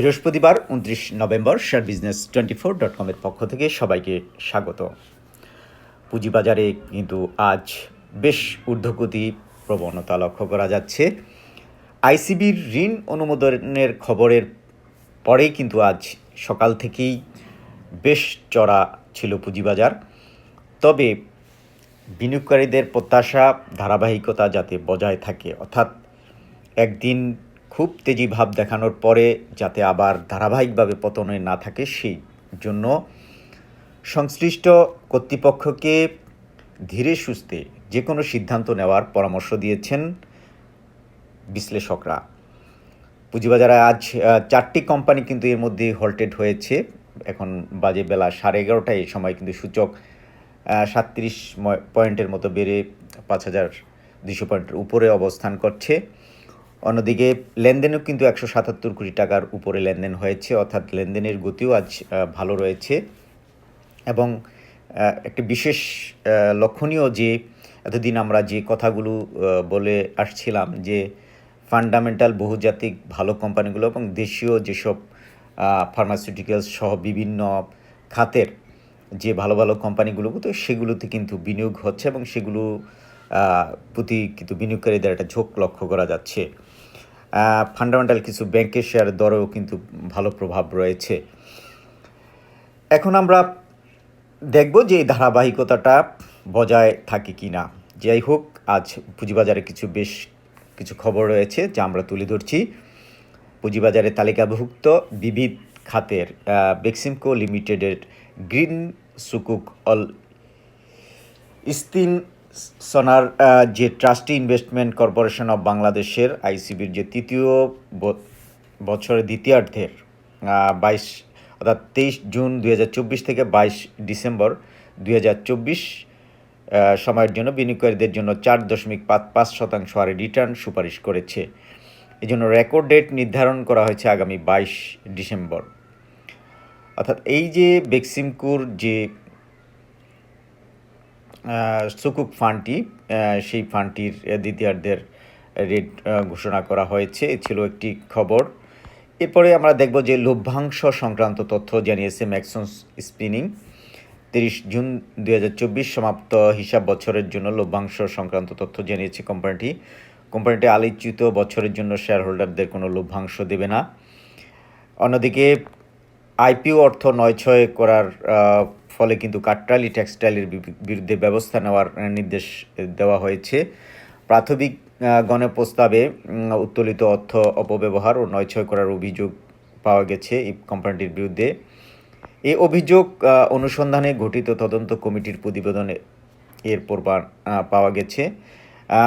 বৃহস্পতিবার, উনত্রিশ November share business twenty four dot কমের পক্ষ থেকে সবাইকে স্বাগত। পুঁজিবাজারে কিন্তু আজ বেশ ঊর্ধ্বগতি, প্রবণতা লক্ষ্য করা যাচ্ছে। আইসিবির ঋণ অনুমোদনের খবরের পরেই কিন্তু আজ সকাল থেকেই বেশ চড়া ছিল পুঁজিবাজার। তবে বিনিয়োগকারীদের প্রত্যাশা, ধারাবাহিকতা যাতে বজায় থাকে, অর্থাৎ একদিন খুব তেজি ভাব দেখানোর পরে যাতে আবার ধারাবাহিকভাবে পতনে না থাকে, সেই জন্য সংশ্লিষ্ট কর্তৃপক্ষকে ধীরে সুস্থে যে কোনো সিদ্ধান্ত নেওয়ার পরামর্শ দিয়েছেন বিশ্লেষকরা। পুঁজিবাজারে আজ চারটি কোম্পানি কিন্তু এর মধ্যে হল্টেড হয়েছে। এখন বাজে বেলা সাড়ে এগারোটায় এই সময় কিন্তু সূচক সাতত্রিশ পয়েন্টের মতো বেড়ে পাঁচ হাজার দুশো পয়েন্টের উপরে অবস্থান করছে। অন্যদিকে লেনদেনও কিন্তু একশো সাতাত্তর কোটি টাকার উপরে লেনদেন হয়েছে, অর্থাৎ লেনদেনের গতিও আজ ভালো রয়েছে। এবং একটি বিশেষ লক্ষণীয় যে এতদিন আমরা যে কথাগুলো বলে আসছিলাম যে ফান্ডামেন্টাল বহুজাতিক ভালো কোম্পানিগুলো এবং দেশীয় যেসব ফার্মাসিউটিক্যালস সহ বিভিন্ন খাতের যে ভালো ভালো কোম্পানিগুলো, তো সেগুলোতে কিন্তু বিনিয়োগ হচ্ছে এবং সেগুলো প্রতি কিন্তু বিনিয়োগকারীদের একটা ঝোঁক লক্ষ্য করা যাচ্ছে। ফান্ডামেন্টাল কিছু ব্যাংকের শেয়ারের দরেও কিন্তু ভালো প্রভাব রয়েছে। এখন আমরা দেখব যে এই ধারাবাহিকতাটা বজায় থাকে কি না যাই হোক, আজ পুঁজিবাজারে কিছু বেশ কিছু খবর রয়েছে যা আমরা তুলে ধরছি। পুঁজিবাজারে তালিকাভুক্ত বিবিধ খাতের বেক্সিমকো লিমিটেডের গ্রিন সুকুক অল ইস্তিন সনার যে ট্রাস্টি ইনভেস্টমেন্ট কর্পোরেশন অফ বাংলাদেশের আইসিবির যে তৃতীয় বছরের দ্বিতীয়ার্ধের বাইশ, অর্থাৎ তেইশ জুন দুই হাজার চব্বিশ থেকে বাইশ ডিসেম্বর দুই হাজার চব্বিশ সময়ের জন্য বিনিয়োগকারীদের জন্য চার দশমিক পাঁচ পাঁচ শতাংশ হারে রিটার্ন সুপারিশ করেছে। এই জন্য রেকর্ড ডেট নির্ধারণ করা হয়েছে আগামী বাইশ ডিসেম্বর। অর্থাৎ এই যে বেক্সিমকুর যে সুকুক ফান্ডটি সেই ফান্ডটির দ্বিতীয়ার্ধের রেট ঘোষণা করা হয়েছে। ছিল একটি খবর। এরপরে আমরা দেখব যে লভ্যাংশ সংক্রান্ত তথ্য জানিয়েছে ম্যাক্সন্স স্পিনিং তিরিশ জুন দু হাজার চব্বিশ সমাপ্ত হিসাব বছরের জন্য লভ্যাংশ সংক্রান্ত তথ্য জানিয়েছে কোম্পানিটি। কোম্পানিটি আলোচিত বছরের জন্য শেয়ার হোল্ডারদের কোনো লভ্যাংশ দেবে না। অন্যদিকে আইপিও অর্থ নয় ছয় করার ফলে কিন্তু কাটরালি টেক্সটাইলের বিরুদ্ধে ব্যবস্থা নেওয়ার নির্দেশ দেওয়া হয়েছে। প্রাথমিক আহ, গণপ্রস্তাবে উত্তোলিত অর্থ অপব্যবহার ও নয় ছয় করার অভিযোগ পাওয়া গেছে এই কোম্পানিটির বিরুদ্ধে। এই অভিযোগ অনুসন্ধানে গঠিত তদন্ত কমিটির প্রতিবেদনে এরপর পাওয়া গেছে।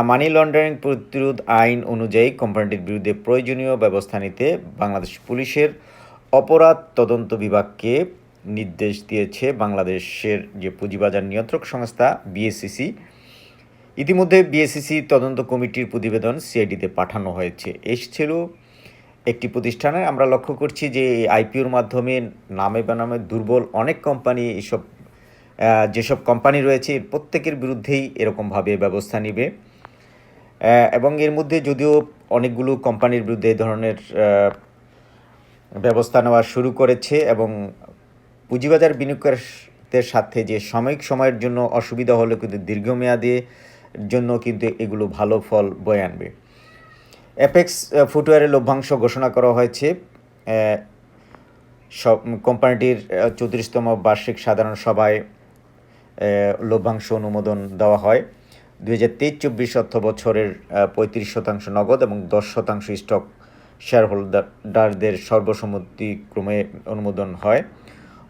মানি লন্ডারিং প্রতিরোধ আইন অনুযায়ী কোম্পানিটির বিরুদ্ধে প্রয়োজনীয় ব্যবস্থা নিতে বাংলাদেশ পুলিশের অপরাধ তদন্ত বিভাগকে নির্দেশ দিয়েছে বাংলাদেশের যে পুঁজিবাজার নিয়ন্ত্রক সংস্থা বিএসসিসি ইতিমধ্যে বিএসসিসি তদন্ত কমিটির প্রতিবেদন সিআইডিতে পাঠানো হয়েছে। এসছিল একটি প্রতিষ্ঠানে। আমরা লক্ষ্য করছি যে আইপিওর মাধ্যমে নামে বেনামে দুর্বল অনেক কোম্পানি এইসব যেসব কোম্পানি রয়েছে প্রত্যেকের বিরুদ্ধেই এরকমভাবে ব্যবস্থা নিবে। এবং এর মধ্যে যদিও অনেকগুলো কোম্পানির বিরুদ্ধে এ ধরনের ব্যবস্থা নেওয়া শুরু করেছে এবং পুঁজিবাজার বিনিয়োগের সাথে যে সাময়িক সময়ের জন্য অসুবিধা হলেও কিন্তু দীর্ঘমেয়াদে জন্য কিন্তু এগুলো ভালো ফল বয়ে আনবে। অ্যাপেক্স ফুটওয়্যারের লভ্যাংশ ঘোষণা করা হয়েছে। সব কোম্পানিটির চৌত্রিশতম বার্ষিক সাধারণ সভায় লভ্যাংশ অনুমোদন দেওয়া হয়। দুই হাজার তেইশ চব্বিশ অর্থ বছরের পঁয়ত্রিশ শতাংশ নগদ এবং দশ শতাংশ স্টক শেয়ার হোল্ডারদের সর্বসম্মতিক্রমে অনুমোদন হয়।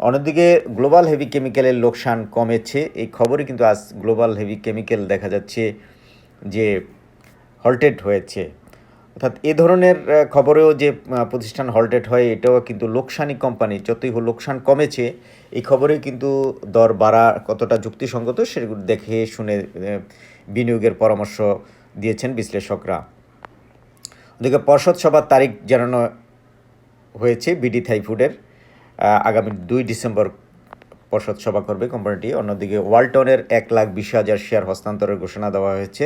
অন্যদিকে গ্লোবাল হেভি কেমিক্যালের লোকসান কমেছে। এই খবরে কিন্তু আজ গ্লোবাল হেভি কেমিক্যাল দেখা যাচ্ছে যে হল্টেড হয়েছে। অর্থাৎ এ ধরনের খবরেও যে প্রতিষ্ঠান হল্টেড হয়, এটাও কিন্তু লোকসানি কোম্পানি, যতই হোক লোকসান কমেছে, এই খবরে কিন্তু দর বাড়া কতটা যুক্তিসঙ্গত সেগুলো দেখে শুনে বিনিয়োগের পরামর্শ দিয়েছেন বিশ্লেষকরা। ওদিকে পর্ষদ সভার তারিখ জানানো হয়েছে বিডি থাইফুডের। আগামী দুই ডিসেম্বর পর্ষদ সভা করবে কোম্পানিটি। অন্যদিকে ওয়ালটনের এক লাখ বিশ হাজার শেয়ার হস্তান্তরের ঘোষণা দেওয়া হয়েছে।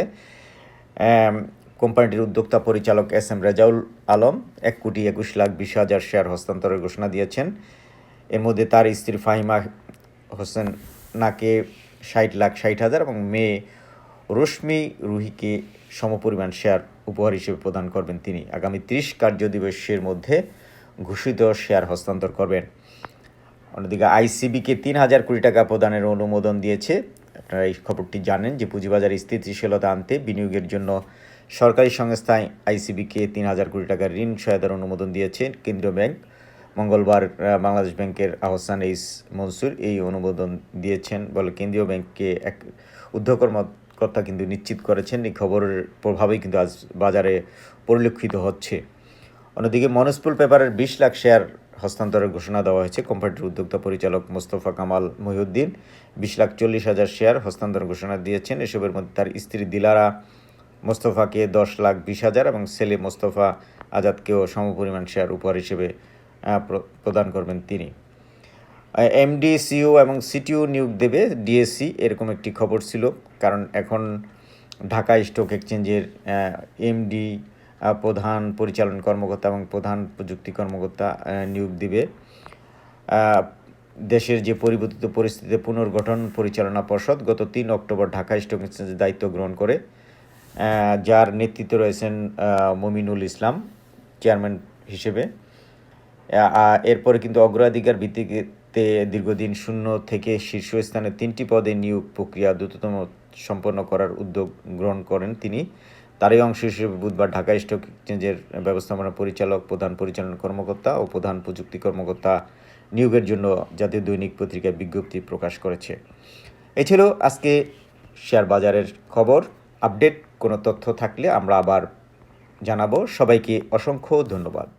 কোম্পানিটির উদ্যোক্তা পরিচালক এস এম রেজাউল আলম এক কোটি একুশ লাখ বিশ হাজার শেয়ার হস্তান্তরের ঘোষণা দিয়েছেন। এর মধ্যে তার স্ত্রী ফাহিমা হোসেন নাকে ষাট লাখ ষাট হাজার এবং মেয়ে রশ্মি রুহিকে সমপরিমাণ শেয়ার উপহার হিসেবে প্রদান করবেন তিনি। আগামী ত্রিশ কার্য দিবসের মধ্যে ঘোষিত শেয়ার হস্তান্তর করবেন। অন্যদিকে আইসিবিকে তিন হাজার কোটি টাকা প্রদানের অনুমোদন দিয়েছে। আপনারা এই খবরটি জানেন যে পুঁজিবাজারে স্থিতিশীলতা আনতে বিনিয়োগের জন্য সরকারি সংস্থায় আইসিবিকে তিন হাজার কোটি টাকার ঋণ সহায়তার অনুমোদন দিয়েছে কেন্দ্রীয় ব্যাংক। মঙ্গলবার বাংলাদেশ ব্যাংকের আহসান এইস মনসুর এই অনুমোদন দিয়েছেন বলে কেন্দ্রীয় ব্যাংককে এক উদ্যোগকর্মকর্তা কিন্তু নিশ্চিত করেছেন, এই খবরের প্রভাবেই কিন্তু আজ বাজারে পরিলক্ষিত হচ্ছে। অন্যদিকে মনসপুল পেপারের বিশ লাখ শেয়ার হস্তান্তরের ঘোষণা দেওয়া হয়েছে। কোম্পানিটির উদ্যোক্তা পরিচালক মোস্তফা কামাল মহিউদ্দিন বিশ লাখ চল্লিশ হাজার শেয়ার হস্তান্তর ঘোষণা দিয়েছেন। এসবের মধ্যে তার স্ত্রী দিলারা মোস্তফাকে দশ লাখ বিশ হাজার এবং ছেলে মোস্তফা আজাদকেও সমপরিমাণ শেয়ার উপহার হিসেবে প্র- প্রদান করবেন তিনি। এমডি সিও এবং সিটিও নিয়োগ দেবে ডিএসসি এরকম একটি খবর ছিল। কারণ এখন ঢাকা স্টক এক্সচেঞ্জের এমডি প্রধান পরিচালন কর্মকর্তা এবং প্রধান প্রযুক্তি কর্মকর্তা নিয়োগ দিবে। দেশের যে পরিবর্তিত পরিস্থিতিতে পুনর্গঠন পরিচালনা পর্ষদ গত তিন অক্টোবর ঢাকা স্টক এক্সচেঞ্জের দায়িত্ব গ্রহণ করে যার নেতৃত্বে রয়েছেন মমিনুল ইসলাম, চেয়ারম্যান হিসেবে। এরপরে কিন্তু অগ্রাধিকার ভিত্তিতে দীর্ঘদিন শূন্য থেকে শীর্ষস্থানে তিনটি পদে নিয়োগ প্রক্রিয়া দ্রুততম সম্পন্ন করার উদ্যোগ গ্রহণ করেন তিনি। তারই অংশ হিসেবে বুধবার ঢাকা স্টক এক্সচেঞ্জের ব্যবস্থাপনা পরিচালক, প্রধান পরিচালনা কর্মকর্তা ও প্রধান প্রযুক্তি কর্মকর্তা নিয়োগের জন্য জাতীয় দৈনিক পত্রিকায় বিজ্ঞপ্তি প্রকাশ করেছে। এ ছিল আজকে শেয়ার বাজারের খবর। আপডেট কোনো তথ্য থাকলে আমরা আবার জানাব। সবাইকে অসংখ্য ধন্যবাদ।